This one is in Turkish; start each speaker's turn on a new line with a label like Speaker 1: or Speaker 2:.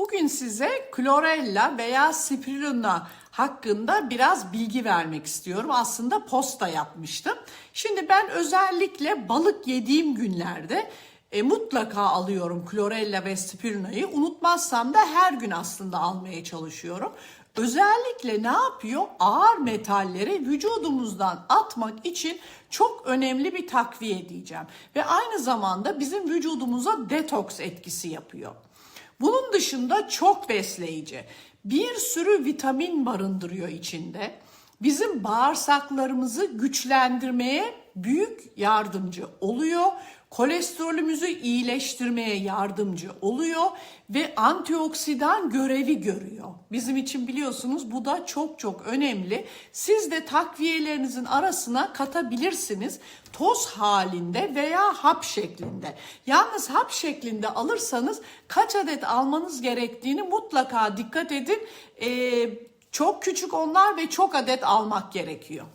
Speaker 1: Bugün size klorella veya spirulina hakkında biraz bilgi vermek istiyorum. Aslında posta yapmıştım. Şimdi ben özellikle balık yediğim günlerde e, mutlaka alıyorum klorella ve spirulina'yı. Unutmazsam da her gün aslında almaya çalışıyorum. Özellikle ne yapıyor? Ağır metalleri vücudumuzdan atmak için çok önemli bir takviye diyeceğim. Ve aynı zamanda bizim vücudumuza detoks etkisi yapıyor. Bunun dışında çok besleyici. Bir sürü vitamin barındırıyor içinde. Bizim bağırsaklarımızı güçlendirmeye büyük yardımcı oluyor. Kolesterolümüzü iyileştirmeye yardımcı oluyor ve antioksidan görevi görüyor. Bizim için biliyorsunuz bu da çok çok önemli. Siz de takviyelerinizin arasına katabilirsiniz. Toz halinde veya hap şeklinde. Yalnız hap şeklinde alırsanız kaç adet almanız gerektiğini mutlaka dikkat edin. Ee, çok küçük onlar ve çok adet almak gerekiyor.